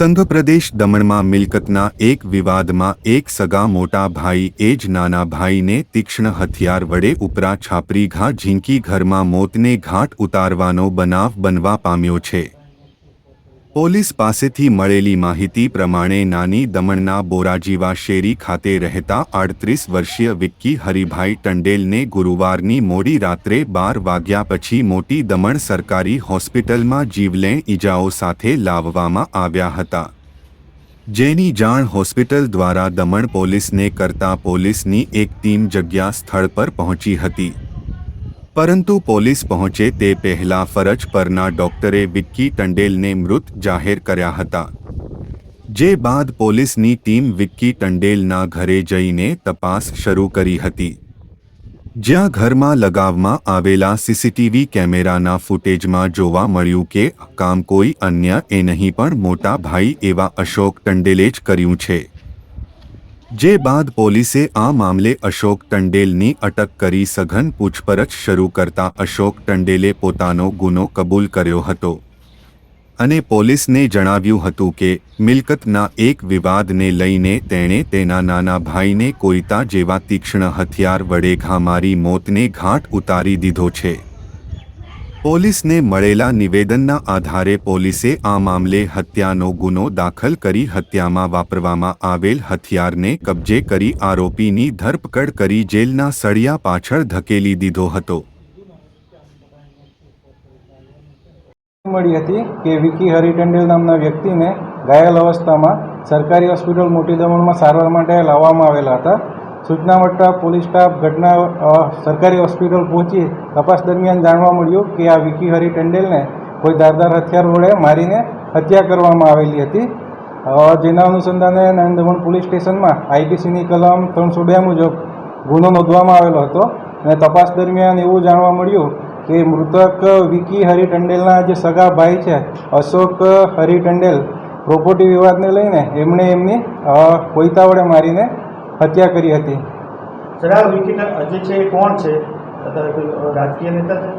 સંઘપ્રદેશ દમણમાં મિલકતના એક વિવાદમાં એક સગા મોટા ભાઈ, એ જ નાના ભાઈને તીક્ષ્ણ હથિયાર વડે ઉપરા છાપરી ઘા ઝીંકી ઘરમાં મોતને ઘાટ ઉતારવાનો બનાવ બનવા પામ્યો છે. પોલીસ પાસેથી મળેલી માહિતી પ્રમાણે નાની દમણના બોરાજીવા શેરી ખાતે રહેતા આડત્રીસ વર્ષીય વિક્કી હરિભાઈ ટંડેલને ગુરુવારની મોડી રાત્રે બાર વાગ્યા પછી મોટી દમણ સરકારી હોસ્પિટલમાં જીવલેણ ઈજાઓ સાથે લાવવામાં આવ્યા હતા. જેની જાણ હોસ્પિટલ દ્વારા દમણ પોલીસને કરતા પોલીસની એક ટીમ જગ્યા સ્થળ પર પહોંચી હતી. પરંતુ પોલીસ પહોંચે તે પહેલા ફરજ પરના ડોક્ટરે વિક્કી ટંડેલને મૃત જાહેર કર્યા હતા. જે બાદ પોલીસની ટીમ વિક્કી ટંડેલના ઘરે જઈને તપાસ શરૂ કરી હતી. જ્યાં ઘરમાં લગાવવામાં આવેલા સીસીટીવી કેમેરાના ફૂટેજમાં જોવા મળ્યું કે કામ કોઈ અન્ય એ નહીં પણ મોટા ભાઈ એવા અશોક ટંડેલે જ કર્યું છે. જે બાદ પોલીસે આ મામલે અશોક ટંડેલની અટક કરી સઘન પૂછપરછ શરૂ કરતા અશોક ટંડેલે પોતાનો ગુનો કબૂલ કર્યો હતો. અને પોલીસને જણાવ્યું હતું કે, મિલકતના એક વિવાદને લઈને તેણે તેના નાના ભાઈને કોઈતા જેવા તીક્ષ્ણ હથિયાર વડે ઘા મારી મોતને ઘાટ ઉતારી દીધો છે. પોલીસને મળેલા નિવેદનના આધારે પોલીસે આ મામલે હત્યાનો ગુનો દાખલ કરી હત્યામાં વાપરવામાં આવેલ હથિયારને કબજે કરી આરોપીની ધરપકડ કરી જેલના સળિયા પાછળ ધકેલી દીધો હતો. મળી હતી કે વિકી હરિટંડેલ નામના વ્યક્તિને ઘાયલ અવસ્થામાં સરકારી હોસ્પિટલ મોટી દમણમાં સારવાર માટે લાવવામાં આવેલા હતા. સૂચના પોલીસ સ્ટાફ ઘટના સરકારી હોસ્પિટલ પહોંચી તપાસ દરમિયાન જાણવા મળ્યું કે આ વિકી હરી ટંડેલને કોઈ ધારદાર હથિયાર વડે મારીને હત્યા કરવામાં આવેલી હતી. જેના અનુસંધાને નંદવણ પોલીસ સ્ટેશનમાં આઈપીસીની કલમ ત્રણસો બે મુજબ ગુનો નોંધવામાં આવેલો હતો અને તપાસ દરમિયાન એવું જાણવા મળ્યું કે મૃતક વિકી હરી ટંડેલના જે સગા ભાઈ છે, અશોક હરી ટંડેલ, પ્રોપર્ટી વિવાદને લઈને એમણે એમની કોઈતા વડે મારીને હત્યા કરી હતી. સર આ વિકેટ જે છે એ કોણ છે? અત્યારે રાજકીય નેતા છે?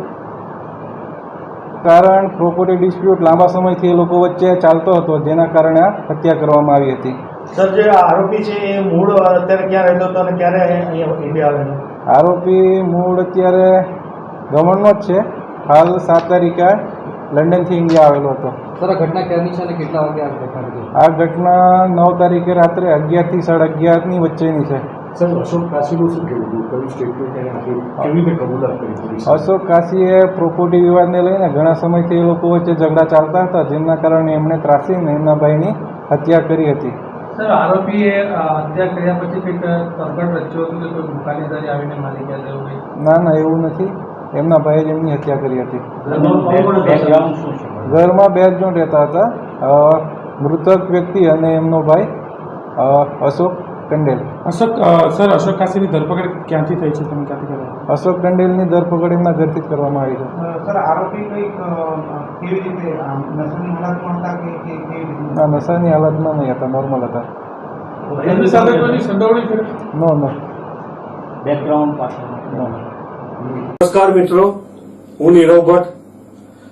કારણ પ્રોપર્ટી ડિસ્પ્યુટ લાંબા સમયથી એ લોકો વચ્ચે ચાલતો હતો જેના કારણે આ હત્યા કરવામાં આવી હતી. સર જે આરોપી છે એ મૂળ અત્યારે ક્યાં રહેતો હતો અને ક્યારે અહીંયા ઇન્ડિયા આવેલો આરોપી મૂળ અત્યારે ગમણનો જ છે. હાલ સાત તારીખે લંડનથી ઇન્ડિયા આવેલો હતો. સર આ ઘટના ક્યારની છે અને કેટલા વાગે આ ઘટના આ ઘટના નવ તારીખે રાત્રે અગિયારથી સાડા અગિયારની વચ્ચેની છે. સર અશોક કાશીનું શું કહેવું હતું? કયું સ્ટેટમેન્ટ એને આપ્યું? કેવી રીતે કબૂલાત કરી અશોક કાશીએ પ્રોપર્ટી વિવાદને લઈને ઘણા સમયથી એ લોકો વચ્ચે ઝઘડા ચાલતા હતા જેના કારણે એમણે ત્રાસીને એમના ભાઈની હત્યા કરી હતી. સર આરોપીએ હત્યા કર્યા પછી કંઈક તરકડ રચ્યો હતો કે કોઈ દુકાનેદારી આવીને મારી ગયા તેવું ના ના એવું નથી. એમના ભાઈએ જ એમની હત્યા કરી હતી. શું છે? ઘરમાં બે જણ રહેતા હતા. મૃતક વ્યક્તિ અને એમનો ભાઈ અશોક કંડેલ અશોક સર અશોક કાશીની ધરપકડ ક્યાંથી થઈ છે તમે ક્યાંથી કરો અશોક કંડેલની ધરપકડ એમના ઘરથી જ કરવામાં આવી છે. સર આરોપી કંઈક કેવી રીતે નશાની હાલતમાં હતા કે કેવી રીતે? નશાની હાલતમાં નહીં હતા નોર્મલ હતા. એમની સાથે કોઈની સંડોવણી કરી નો નો. બેકગ્રાઉન્ડ પાસે નો. નમસ્કાર મિત્રો હું નીરવ ભટ્ટ